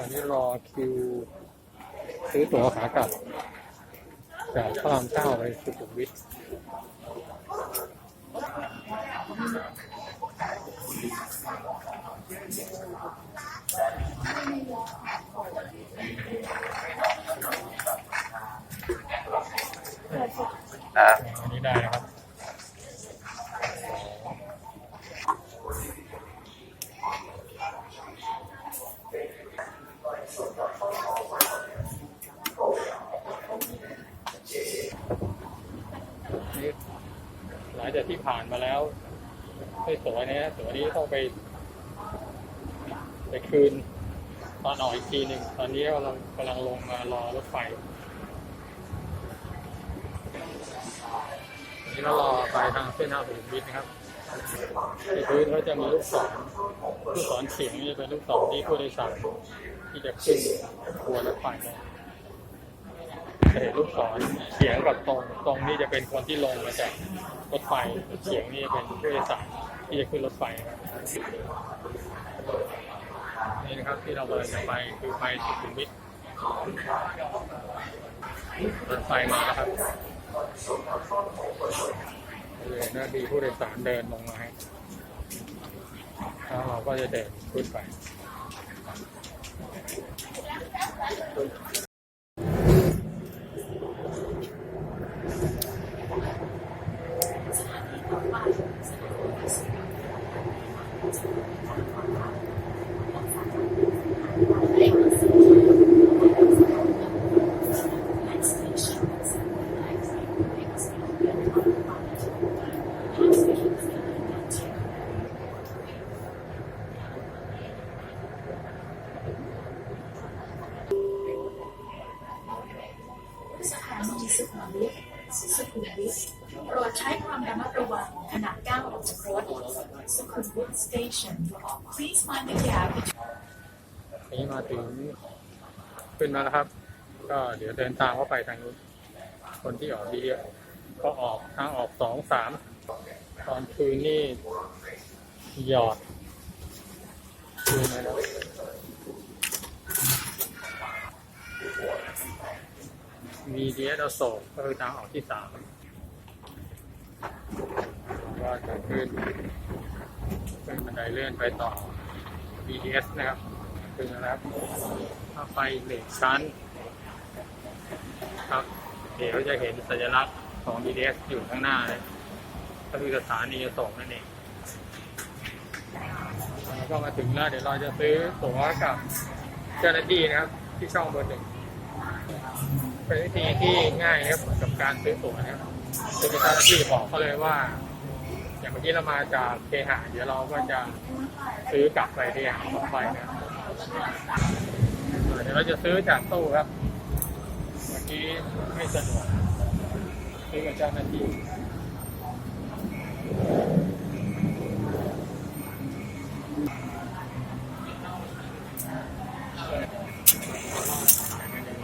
อนนี้รอคิว ซื้อตั๋วขากลับจากพระรามเก้าไปสุขุมวิทอ่า อันนี้ได้นะครับ นี่หลังจากที่ผ่านมา แล้วไม่สวยนะตัวนี้ต้องไป ไปคืนตอนออกอีกทีหนึ่งตอนนี้กำลังกำลังลงมารอรถไฟนี่เรารอไปทางเส้นทางสุขุมวิทนะครับที่พื้นเขาจะมีลูกศรลูกศรเสียงนี่จะเป็นลูกศรที่ผู้โดยสารที่จะขึ้นทัวร์รถไฟนะ ลูกศรเสียงกับตรงตรงนี่จะเป็นคนที่ลงมาจากรถไฟเสียงนี่จะเป็นผู้โดยสารที่จะขึ้นรถไฟนะครับนี่นะครับที่เราเลยจะไปคือไปสุขุมวิทรถไฟมาแล้วครับเลยนะมีผู้โดยสารเดินลงมาให้แล้วเราก็จะเดินขึ้นไป สุขุมวิทสุขุมวิทโปรดใช้ความระมัดระวังขณะก้าวออกจากรถสุขุมวิท station please mind the gap นี้มาถึงขึ้นมาแล้วครับ ก็เดี๋ยวเดินทางเข้าไปทางนู้นคนที่ออกดีก็ออกทางออกสองสามตอนคืนนี่หยอดคืนนะครับ มีเดีเอสโศกก็คือทางออกที่สามก็จะขึ้นขึ้นบันไดเลื่อนไปต่อ BTS นะครับถึงแล้วครับถ้าไปเหล็กชั้นครับเดี๋ยวจะเห็นสัญลักษณ์ของ BTS อยู่ข้างหน้าเลยก็คือสถานีอโศกนั่นเองก็มาถึงแล้วเดี๋ยวเราจะซื้อตั๋วกับเจ้าหน้าที่นะครับ ที่ช่องเบอร์หนึ่ง เป็นวิธีที่ง่ายนะครับกับการซื้อตั๋วนะครับคือเจ้าหน้าที่บอกเขาเลยว่า อย่างเมื่อกี้เรามาจากเคหะเดี๋ยวเราก็จะซื้อกลับไปที่หางรถไฟนะเดี๋ยวเราจะซื้อจากตู้ครับ เมื่อกี้ไม่สะดวกซื้อกับเจ้าหน้าที่เขาก็จะเข้าที่สามนะค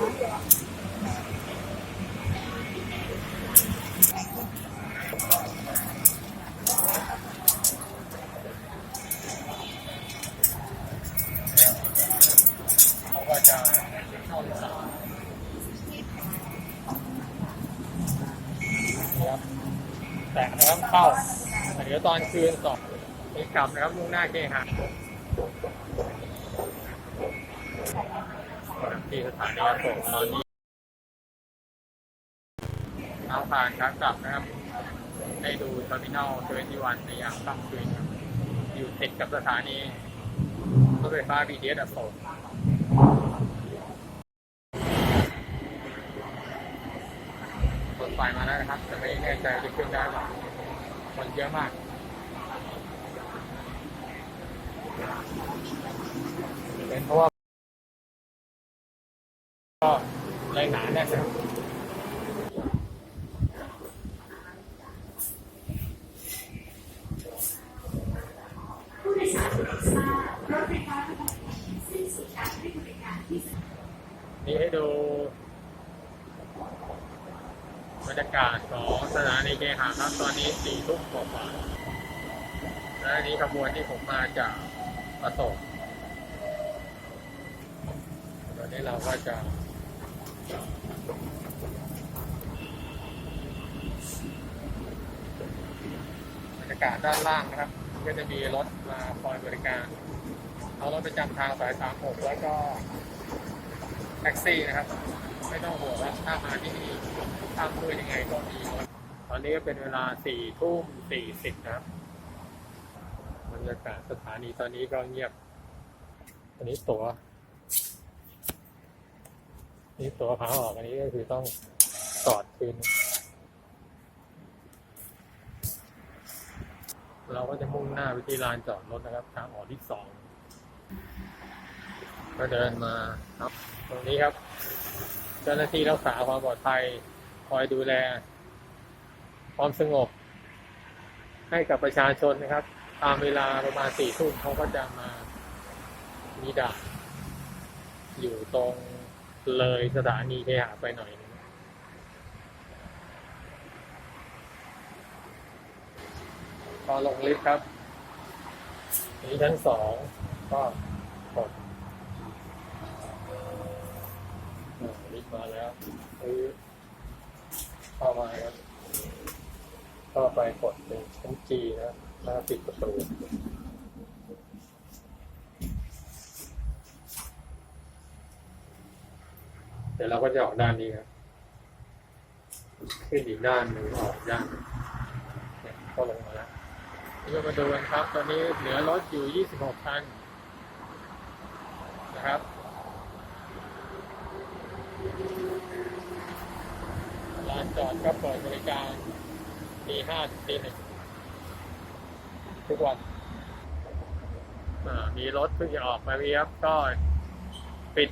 รับ แต่นะครับเข้าเดี๋ยวตอนคืนต่อไปกลับนะครับมุ่งหน้าเคหะ ที่สถานีอโศกตอนนี้น้าผ่านขากลับนะครับ ได้ดูเทอร์มินอล21ในยามค่ำคืนอยู่ติดกับสถานีรถไฟฟ้า BTS อโศกรถไฟมาแล้วนะครับ แต่ไม่แน่ใจจะขึ้นได้หรือเปล่าคนเยอะมากเป็นเพราะว่าก็แรงหนาแน่นนะครับ ผู้โดยสารโปรดทราบรถไฟฟ้าขบวนนี้สิ้นสุดการให้บริการที่สถานี นี่ให้ ดูบรรยากาศของสถานีเคหะครับตอนนี้สี่ทุ่มกว่าๆและนี้ขบวนที่ผมมาจากอโศกนี้เราก็จะบรรยากาศด้านล่างนะครับ ก็จะมีรถมาคอยบริการ เอารถประจำทางสาย36แล้วก็ แท็กซี่นะครับ ไม่ต้องห่วงว่าถ้ามาที่นี่ข้ามมือยังไงก็มีตอนนี้ก็เป็นเวลา4ทุ่ม40นะครับบรรยากาศสถานีตอนนี้ก็เงียบ อันนี้ตัว๋วนี่ตั๋วขาออกอันนี้ก็คือต้องสอดคืน เราก็จะมุ่งหน้าไปที่ลานจอดรถนะครับทางออกที่สอง ก็เดินมาครับตรงนี้ครับ เจ้าหน้าที่รักษาความปลอดภัยคอยดูแล ความสงบ ให้กับประชาชนนะครับ ตามเวลาประมาณสี่ทุ่มเขาก็จะมามีด่าอยู่ตรงเลยสถานีเคหะไปหน่อยนึงพอลงลิฟต์ครับนี้ชั้นสองก็กดิตมาแล้วซื้อเข้ามาครับก็ไปกดเป็นชั้นจีนะแล้วปิดประตูเดี๋ยวเราก็จะออกด้านนี้ครับขึ้นอีกด้านหนึ่งออกด้านเนี่ยก็ลงมาแล้วนี่ก็มาดูกันครับ ตอนนี้เหลือรถอยู่ 26 คันนะครับานจอดก็เปิดบริการตีห้าถึงตีหนึ่งทุกวันมีรถเพิ่งจะออกมาเรียบก็ปิด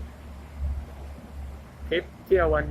คลิปเที่ยววันนี้